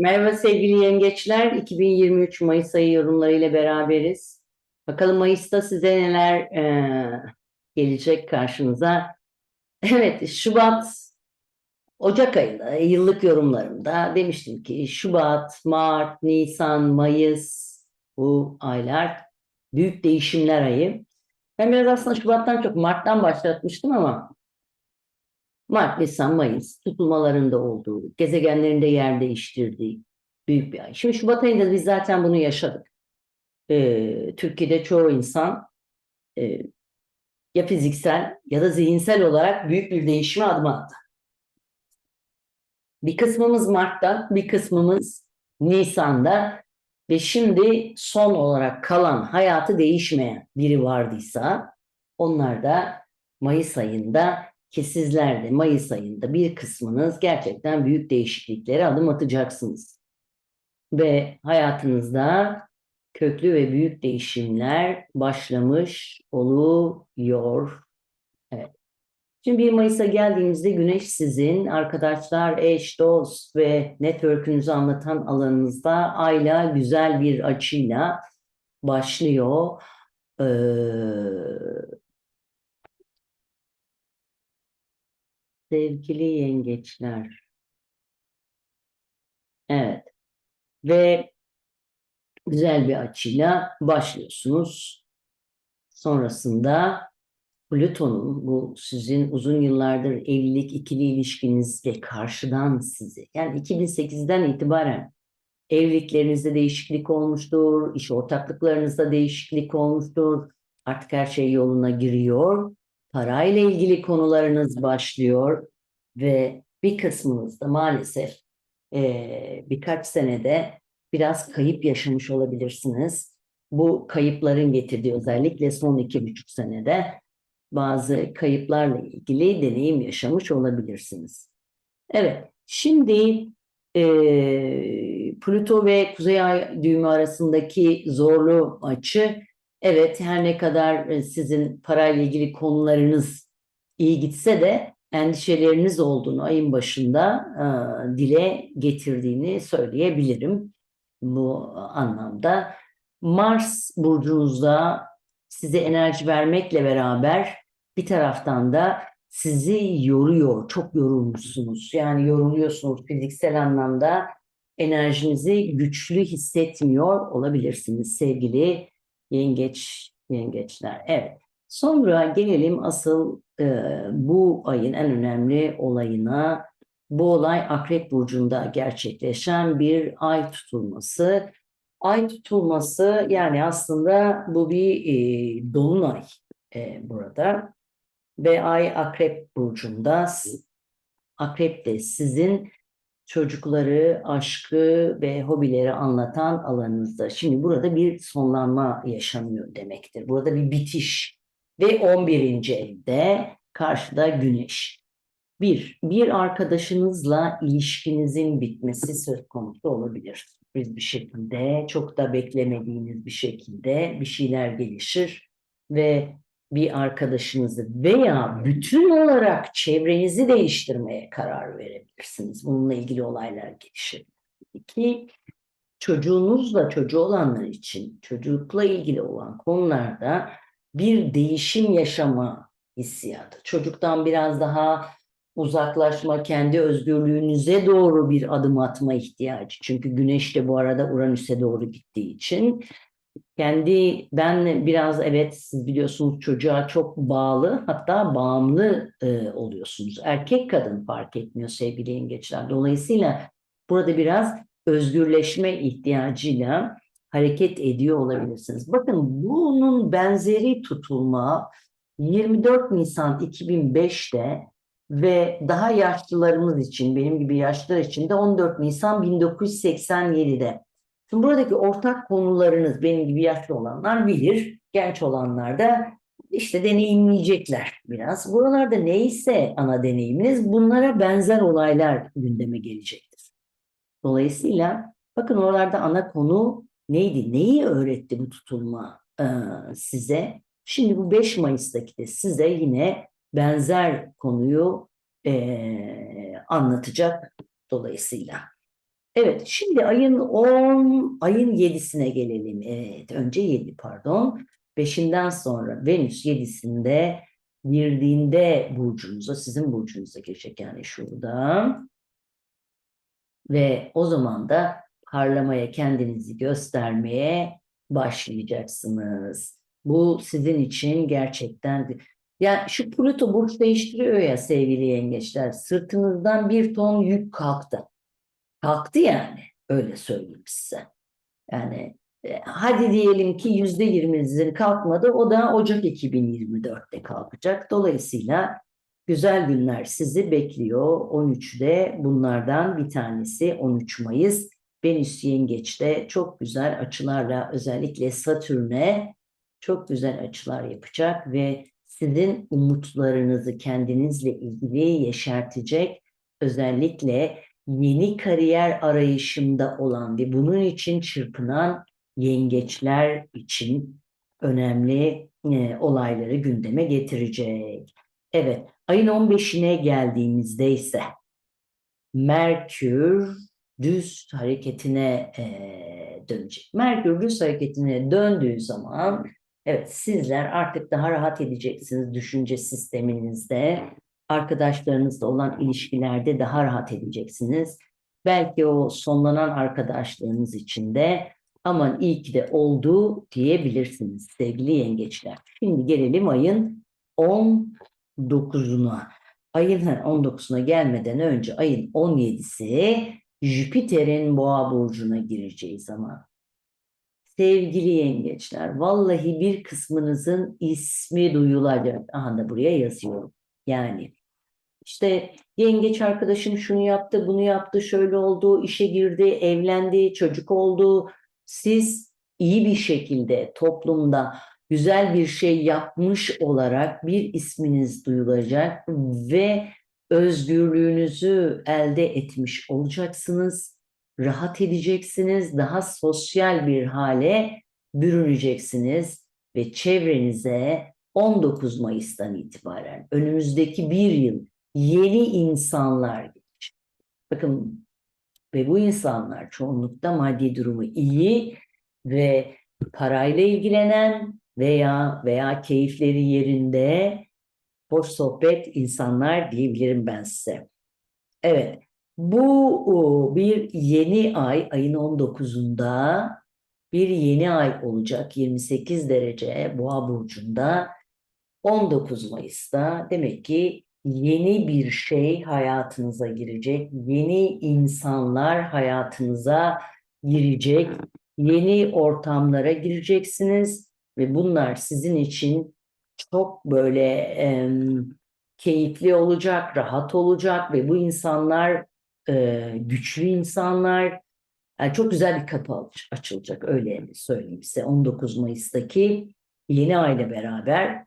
Merhaba sevgili yengeçler. 2023 Mayıs ayı yorumlarıyla beraberiz. Bakalım Mayıs'ta size neler e, gelecek karşınıza. Evet, Şubat, Ocak ayında yıllık yorumlarımda demiştim ki Şubat, Mart, Nisan, Mayıs bu aylar büyük değişimler ayı. Ben biraz aslında Şubat'tan çok Mart'tan başlatmıştım ama Mart, Nisan, Mayıs tutulmalarında olduğu, gezegenlerinde yer değiştirdiği büyük bir ay. Şimdi Şubat ayında biz zaten bunu yaşadık. Ee, Türkiye'de çoğu insan e, ya fiziksel ya da zihinsel olarak büyük bir değişime adım attı. Bir kısmımız Mart'ta, bir kısmımız Nisan'da ve şimdi son olarak kalan hayatı değişmeyen biri vardıysa onlar da Mayıs ayında ki sizler de Mayıs ayında bir kısmınız gerçekten büyük değişikliklere adım atacaksınız. Ve hayatınızda köklü ve büyük değişimler başlamış oluyor. Evet. Şimdi 1 Mayıs'a geldiğimizde Güneş sizin arkadaşlar, eş, dost ve network'ünüzü anlatan alanınızda ayla güzel bir açıyla başlıyor. Ee, Sevgili yengeçler. Evet. Ve güzel bir açıyla başlıyorsunuz. Sonrasında Plüton'un bu sizin uzun yıllardır evlilik, ikili ilişkinizde karşıdan sizi yani 2008'den itibaren evliliklerinizde değişiklik olmuştur, iş ortaklıklarınızda değişiklik olmuştur. Artık her şey yoluna giriyor parayla ilgili konularınız başlıyor ve bir kısmınız da maalesef e, birkaç senede biraz kayıp yaşamış olabilirsiniz. Bu kayıpların getirdiği özellikle son iki buçuk senede bazı kayıplarla ilgili deneyim yaşamış olabilirsiniz. Evet, şimdi e, Plüto ve Kuzey Ay düğümü arasındaki zorlu açı Evet her ne kadar e, sizin parayla ilgili konularınız iyi gitse de endişeleriniz olduğunu ayın başında e, dile getirdiğini söyleyebilirim bu anlamda. Mars burcunuzda size enerji vermekle beraber bir taraftan da sizi yoruyor, çok yorulmuşsunuz. Yani yoruluyorsunuz fiziksel anlamda enerjinizi güçlü hissetmiyor olabilirsiniz sevgili Yengeç, yengeçler. Evet. Sonra gelelim asıl e, bu ayın en önemli olayına. Bu olay Akrep Burcu'nda gerçekleşen bir ay tutulması. Ay tutulması yani aslında bu bir e, dolunay e, burada. Ve ay Akrep Burcu'nda. Akrep de sizin çocukları, aşkı ve hobileri anlatan alanınızda. Şimdi burada bir sonlanma yaşanıyor demektir. Burada bir bitiş ve 11. evde karşıda güneş. Bir, bir arkadaşınızla ilişkinizin bitmesi söz konusu olabilir. Biz bir şekilde, çok da beklemediğiniz bir şekilde bir şeyler gelişir ve bir arkadaşınızı veya bütün olarak çevrenizi değiştirmeye karar verebilirsiniz. Bununla ilgili olaylar gelişir. İki, çocuğunuzla çocuğu olanlar için çocukla ilgili olan konularda bir değişim yaşama hissiyatı. Çocuktan biraz daha uzaklaşma, kendi özgürlüğünüze doğru bir adım atma ihtiyacı. Çünkü güneş de bu arada Uranüs'e doğru gittiği için kendi ben biraz evet siz biliyorsunuz çocuğa çok bağlı hatta bağımlı e, oluyorsunuz. Erkek kadın fark etmiyor sevgili yengeçler. Dolayısıyla burada biraz özgürleşme ihtiyacıyla hareket ediyor olabilirsiniz. Bakın bunun benzeri tutulma 24 Nisan 2005'te ve daha yaşlılarımız için benim gibi yaşlılar için de 14 Nisan 1987'de Şimdi buradaki ortak konularınız benim gibi yaşlı olanlar bilir. Genç olanlar da işte deneyimleyecekler biraz. Buralarda neyse ana deneyiminiz bunlara benzer olaylar gündeme gelecektir. Dolayısıyla bakın oralarda ana konu neydi? Neyi öğretti bu tutulma e, size? Şimdi bu 5 Mayıs'taki de size yine benzer konuyu e, anlatacak dolayısıyla. Evet, şimdi ayın 10, ayın 7'sine gelelim. Evet, önce 7 pardon. 5'inden sonra Venüs 7'sinde girdiğinde burcunuza, sizin burcunuza girecek yani şurada. Ve o zaman da parlamaya, kendinizi göstermeye başlayacaksınız. Bu sizin için gerçekten ya şu Plüto burç değiştiriyor ya sevgili yengeçler. Sırtınızdan bir ton yük kalktı. Kalktı yani. Öyle söyleyeyim size. Yani e, hadi diyelim ki yüzde yirminizin kalkmadı. O da Ocak 2024'te kalkacak. Dolayısıyla güzel günler sizi bekliyor. 13'de bunlardan bir tanesi 13 Mayıs. Venüs Yengeç'te çok güzel açılarla özellikle Satürn'e çok güzel açılar yapacak ve sizin umutlarınızı kendinizle ilgili yeşertecek özellikle yeni kariyer arayışında olan ve bunun için çırpınan yengeçler için önemli e, olayları gündeme getirecek. Evet, ayın 15'ine geldiğimizde ise Merkür düz hareketine e, dönecek. Merkür düz hareketine döndüğü zaman evet sizler artık daha rahat edeceksiniz düşünce sisteminizde arkadaşlarınızla olan ilişkilerde daha rahat edeceksiniz. Belki o sonlanan arkadaşlığınız içinde aman iyi ki de oldu diyebilirsiniz sevgili yengeçler. Şimdi gelelim ayın 19'una. Ayın 19'una gelmeden önce ayın 17'si Jüpiter'in boğa burcuna gireceği zaman. Sevgili yengeçler, vallahi bir kısmınızın ismi duyulacak. Aha da buraya yazıyorum. Yani işte yengeç arkadaşım şunu yaptı, bunu yaptı, şöyle oldu, işe girdi, evlendi, çocuk oldu. Siz iyi bir şekilde toplumda güzel bir şey yapmış olarak bir isminiz duyulacak ve özgürlüğünüzü elde etmiş olacaksınız. Rahat edeceksiniz, daha sosyal bir hale bürüneceksiniz ve çevrenize 19 Mayıs'tan itibaren önümüzdeki bir yıl yeni insanlar gelecek. Bakın ve bu insanlar çoğunlukta maddi durumu iyi ve parayla ilgilenen veya veya keyifleri yerinde hoş sohbet insanlar diyebilirim ben size. Evet, bu bir yeni ay, ayın 19'unda bir yeni ay olacak 28 derece Boğa burcunda 19 Mayıs'ta demek ki yeni bir şey hayatınıza girecek, yeni insanlar hayatınıza girecek, yeni ortamlara gireceksiniz ve bunlar sizin için çok böyle e, keyifli olacak, rahat olacak ve bu insanlar e, güçlü insanlar. Yani çok güzel bir kapı açılacak öyle söyleyeyim size. 19 Mayıs'taki yeni ayla beraber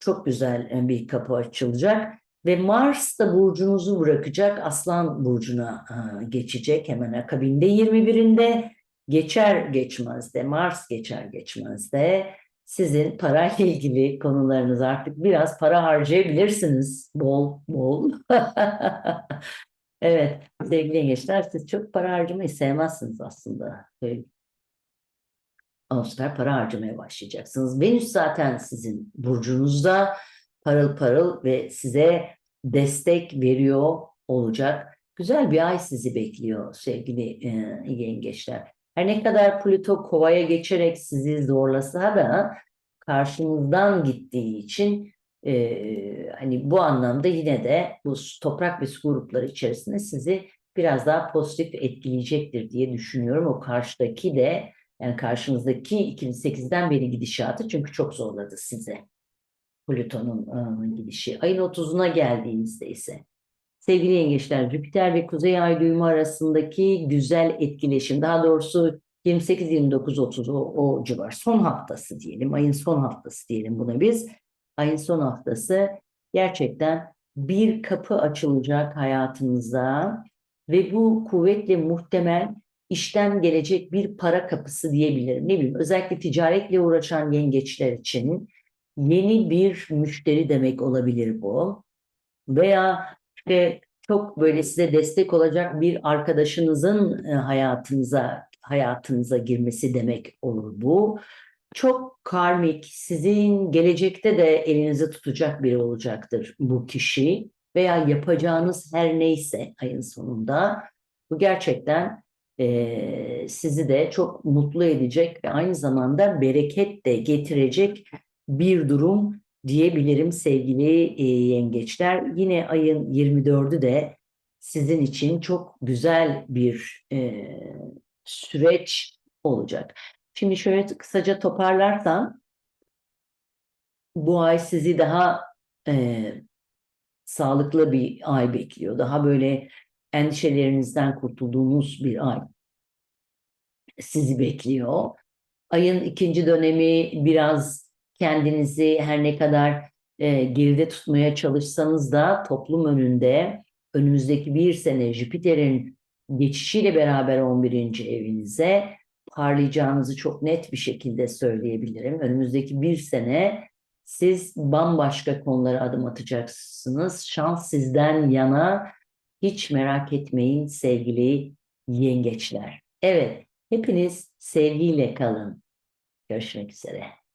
çok güzel bir kapı açılacak ve Mars da burcunuzu bırakacak Aslan burcuna geçecek hemen akabinde 21'inde geçer geçmez de Mars geçer geçmez de sizin parayla ilgili konularınız artık biraz para harcayabilirsiniz bol bol. evet sevgili gençler siz çok para harcamayı sevmezsiniz aslında. Ama para harcamaya başlayacaksınız. Venüs zaten sizin burcunuzda parıl parıl ve size destek veriyor olacak. Güzel bir ay sizi bekliyor sevgili e, yengeçler. Her ne kadar Plüto kovaya geçerek sizi zorlasa da karşınızdan gittiği için e, hani bu anlamda yine de bu toprak ve su grupları içerisinde sizi biraz daha pozitif etkileyecektir diye düşünüyorum. O karşıdaki de yani karşınızdaki 2008'den beri gidişatı çünkü çok zorladı size. Plüton'un ıı, gidişi. Ayın 30'una geldiğimizde ise sevgili yengeçler Jüpiter ve Kuzey Ay düğümü arasındaki güzel etkileşim daha doğrusu 28, 29, 30 o, o civar son haftası diyelim. Ayın son haftası diyelim buna biz. Ayın son haftası gerçekten bir kapı açılacak hayatınıza ve bu kuvvetle muhtemel işten gelecek bir para kapısı diyebilirim. Ne bileyim özellikle ticaretle uğraşan yengeçler için yeni bir müşteri demek olabilir bu. Veya işte çok böyle size destek olacak bir arkadaşınızın e, hayatınıza hayatınıza girmesi demek olur bu. Çok karmik, sizin gelecekte de elinizi tutacak biri olacaktır bu kişi veya yapacağınız her neyse ayın sonunda bu gerçekten e, sizi de çok mutlu edecek ve aynı zamanda bereket de getirecek bir durum diyebilirim sevgili e, yengeçler. Yine ayın 24'ü de sizin için çok güzel bir e, süreç olacak. Şimdi şöyle kısaca toparlarsam bu ay sizi daha e, sağlıklı bir ay bekliyor. Daha böyle endişelerinizden kurtulduğunuz bir ay sizi bekliyor. Ayın ikinci dönemi biraz kendinizi her ne kadar e, geride tutmaya çalışsanız da toplum önünde önümüzdeki bir sene Jüpiter'in geçişiyle beraber 11. evinize parlayacağınızı çok net bir şekilde söyleyebilirim. Önümüzdeki bir sene siz bambaşka konulara adım atacaksınız. Şans sizden yana hiç merak etmeyin sevgili yengeçler. Evet, hepiniz sevgiyle kalın. Görüşmek üzere.